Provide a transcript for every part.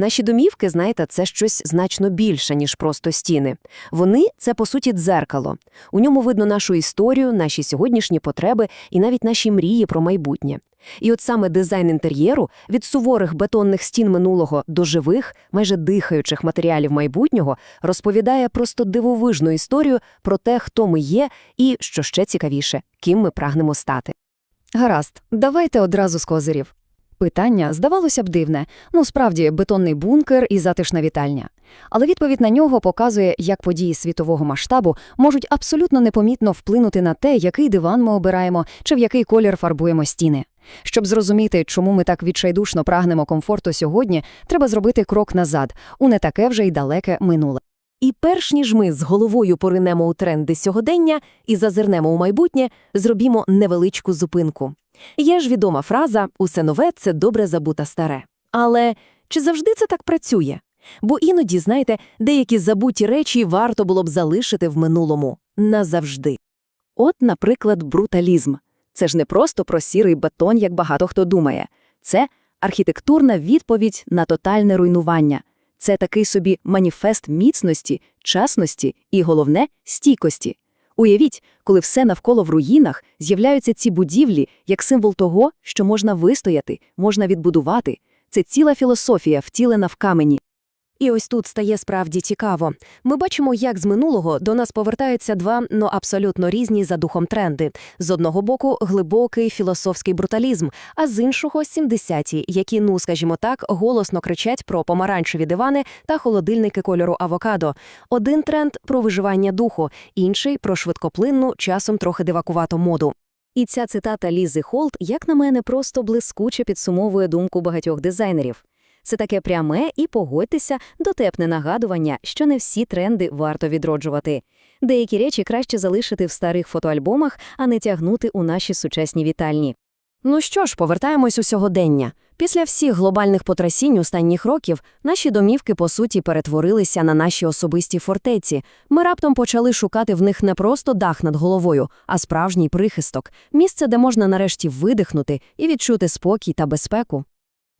Наші домівки, знаєте, це щось значно більше, ніж просто стіни. Вони це по суті дзеркало. У ньому видно нашу історію, наші сьогоднішні потреби і навіть наші мрії про майбутнє. І от саме дизайн інтер'єру від суворих бетонних стін минулого до живих, майже дихаючих матеріалів майбутнього розповідає просто дивовижну історію про те, хто ми є, і що ще цікавіше, ким ми прагнемо стати. Гаразд, давайте одразу з козирів. Питання здавалося б дивне, ну справді бетонний бункер і затишна вітальня. Але відповідь на нього показує, як події світового масштабу можуть абсолютно непомітно вплинути на те, який диван ми обираємо чи в який колір фарбуємо стіни. Щоб зрозуміти, чому ми так відчайдушно прагнемо комфорту сьогодні, треба зробити крок назад, у не таке вже й далеке минуле. І перш ніж ми з головою поринемо у тренди сьогодення і зазирнемо у майбутнє, зробімо невеличку зупинку. Є ж відома фраза «усе нове – це добре забуте старе». Але чи завжди це так працює? Бо іноді, знаєте, деякі забуті речі варто було б залишити в минулому. Назавжди. От, наприклад, бруталізм. Це ж не просто про сірий бетон, як багато хто думає. Це архітектурна відповідь на тотальне руйнування. Це такий собі маніфест міцності, часності і, головне, стійкості. Уявіть, коли все навколо в руїнах, з'являються ці будівлі як символ того, що можна вистояти, можна відбудувати. Це ціла філософія, втілена в камені. І ось тут стає справді цікаво. Ми бачимо, як з минулого до нас повертаються два, ну абсолютно різні за духом тренди. З одного боку глибокий філософський бруталізм, а з іншого 70-ті, які, ну скажімо так, голосно кричать про помаранчеві дивани та холодильники кольору авокадо. Один тренд про виживання духу, інший про швидкоплинну, часом трохи дивакувату моду. І ця цитата Лізи Холт, як на мене, просто блискуче підсумовує думку багатьох дизайнерів. Це таке пряме і, погодьтеся, дотепне нагадування, що не всі тренди варто відроджувати. Деякі речі краще залишити в старих фотоальбомах, а не тягнути у наші сучасні вітальні. Ну що ж, повертаємось у сьогодення. Після всіх глобальних потрясінь останніх років наші домівки, по суті, перетворилися на наші особисті фортеці. Ми раптом почали шукати в них не просто дах над головою, а справжній прихисток, місце, де можна нарешті видихнути і відчути спокій та безпеку.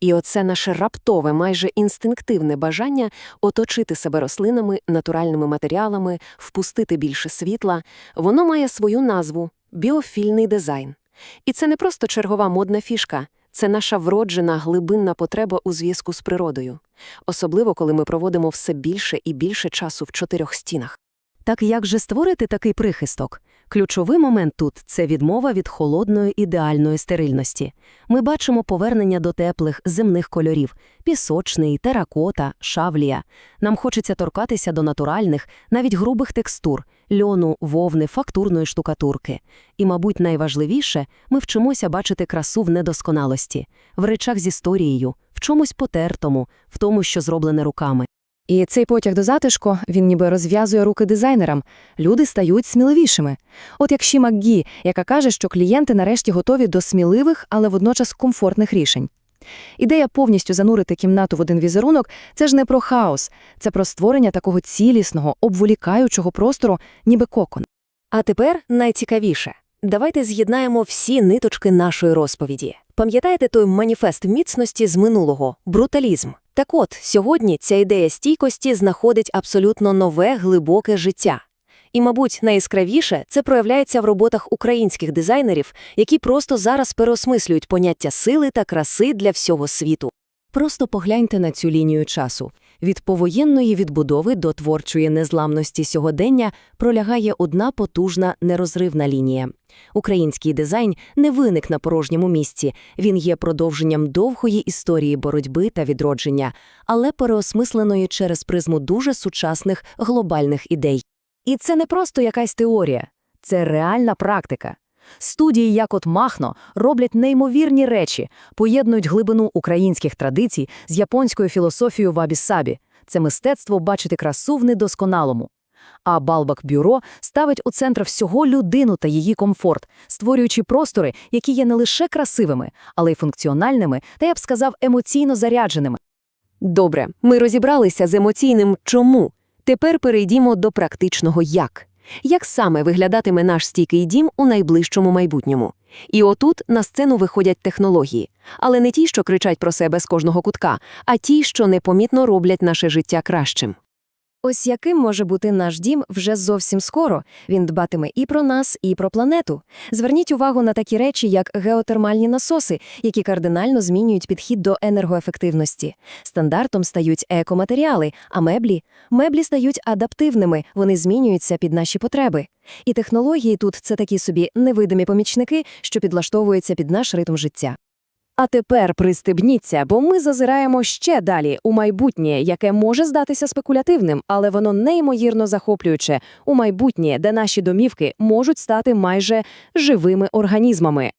І оце наше раптове, майже інстинктивне бажання оточити себе рослинами, натуральними матеріалами, впустити більше світла, воно має свою назву біофільний дизайн. І це не просто чергова модна фішка, це наша вроджена глибинна потреба у зв'язку з природою, особливо коли ми проводимо все більше і більше часу в чотирьох стінах. Так як же створити такий прихисток? Ключовий момент тут це відмова від холодної ідеальної стерильності. Ми бачимо повернення до теплих земних кольорів пісочний, теракота, шавлія. Нам хочеться торкатися до натуральних, навіть грубих текстур льону, вовни, фактурної штукатурки. І, мабуть, найважливіше, ми вчимося бачити красу в недосконалості, в речах з історією, в чомусь потертому, в тому, що зроблене руками. І цей потяг до затишку, він ніби розв'язує руки дизайнерам. Люди стають сміливішими. От як Ші МакГі, яка каже, що клієнти нарешті готові до сміливих, але водночас комфортних рішень. Ідея повністю занурити кімнату в один візерунок – це ж не про хаос, це про створення такого цілісного, обволікаючого простору, ніби кокон. А тепер найцікавіше. Давайте з'єднаємо всі ниточки нашої розповіді. Пам'ятаєте той маніфест міцності з минулого – бруталізм? Так от, сьогодні ця ідея стійкості знаходить абсолютно нове, глибоке життя. І, мабуть, найяскравіше це проявляється в роботах українських дизайнерів, які просто зараз переосмислюють поняття сили та краси для всього світу. Просто погляньте на цю лінію часу. Від повоєнної відбудови до творчої незламності сьогодення пролягає одна потужна нерозривна лінія. Український дизайн не виник на порожньому місці, він є продовженням довгої історії боротьби та відродження, але переосмисленої через призму дуже сучасних глобальних ідей. І це не просто якась теорія, це реальна практика. Студії, як от Махно, роблять неймовірні речі, поєднують глибину українських традицій з японською філософією вабі-сабі. Це мистецтво бачити красу в недосконалому. А Балбак Бюро ставить у центр всього людину та її комфорт, створюючи простори, які є не лише красивими, але й функціональними та, я б сказав, емоційно зарядженими. Добре, ми розібралися з емоційним «чому». Тепер перейдімо до практичного «як». Як саме виглядатиме наш стійкий дім у найближчому майбутньому? І отут на сцену виходять технології. Але не ті, що кричать про себе з кожного кутка, а ті, що непомітно роблять наше життя кращим. Ось яким може бути наш дім вже зовсім скоро. Він дбатиме і про нас, і про планету. Зверніть увагу на такі речі, як геотермальні насоси, які кардинально змінюють підхід до енергоефективності. Стандартом стають екоматеріали, а меблі меблі стають адаптивними, вони змінюються під наші потреби. І технології тут це такі собі невидимі помічники, що підлаштовуються під наш ритм життя. А тепер пристебніться, бо ми зазираємо ще далі у майбутнє, яке може здатися спекулятивним, але воно неймовірно захоплююче у майбутнє, де наші домівки можуть стати майже живими організмами.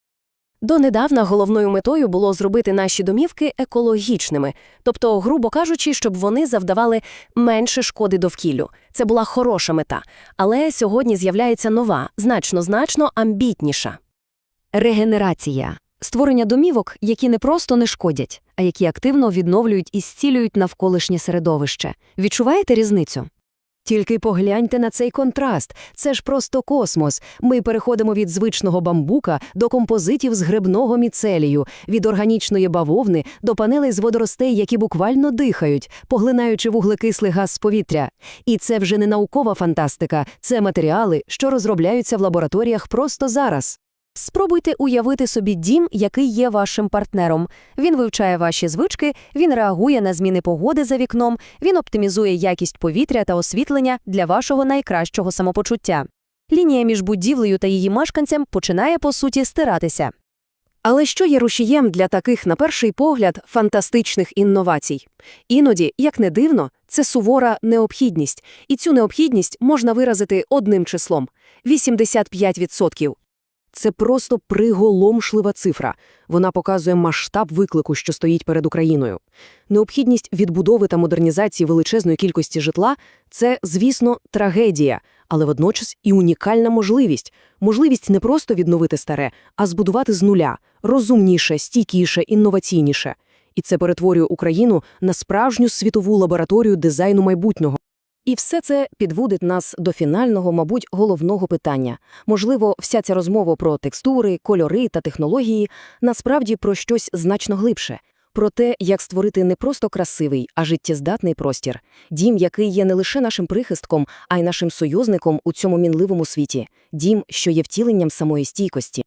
Донедавна головною метою було зробити наші домівки екологічними, тобто, грубо кажучи, щоб вони завдавали менше шкоди довкіллю. Це була хороша мета. Але сьогодні з'являється нова, значно-значно амбітніша. Регенерація створення домівок, які не просто не шкодять, а які активно відновлюють і зцілюють навколишнє середовище. Відчуваєте різницю? Тільки погляньте на цей контраст. Це ж просто космос. Ми переходимо від звичного бамбука до композитів з грибного міцелію, від органічної бавовни до панелей з водоростей, які буквально дихають, поглинаючи вуглекислий газ з повітря. І це вже не наукова фантастика, це матеріали, що розробляються в лабораторіях просто зараз. Спробуйте уявити собі дім, який є вашим партнером. Він вивчає ваші звички, він реагує на зміни погоди за вікном, він оптимізує якість повітря та освітлення для вашого найкращого самопочуття. Лінія між будівлею та її мешканцем починає, по суті, стиратися. Але що є рушієм для таких, на перший погляд, фантастичних інновацій? Іноді, як не дивно, це сувора необхідність, і цю необхідність можна виразити одним числом – 85%. Це просто приголомшлива цифра. Вона показує масштаб виклику, що стоїть перед Україною. Необхідність відбудови та модернізації величезної кількості житла – це, звісно, трагедія, але водночас і унікальна можливість. Можливість не просто відновити старе, а збудувати з нуля – розумніше, стійкіше, інноваційніше. І це перетворює Україну на справжню світову лабораторію дизайну майбутнього. І все це підводить нас до фінального, мабуть, головного питання. Можливо, вся ця розмова про текстури, кольори та технології насправді про щось значно глибше. Про те, як створити не просто красивий, а життєздатний простір. Дім, який є не лише нашим прихистком, а й нашим союзником у цьому мінливому світі. Дім, що є втіленням самої стійкості.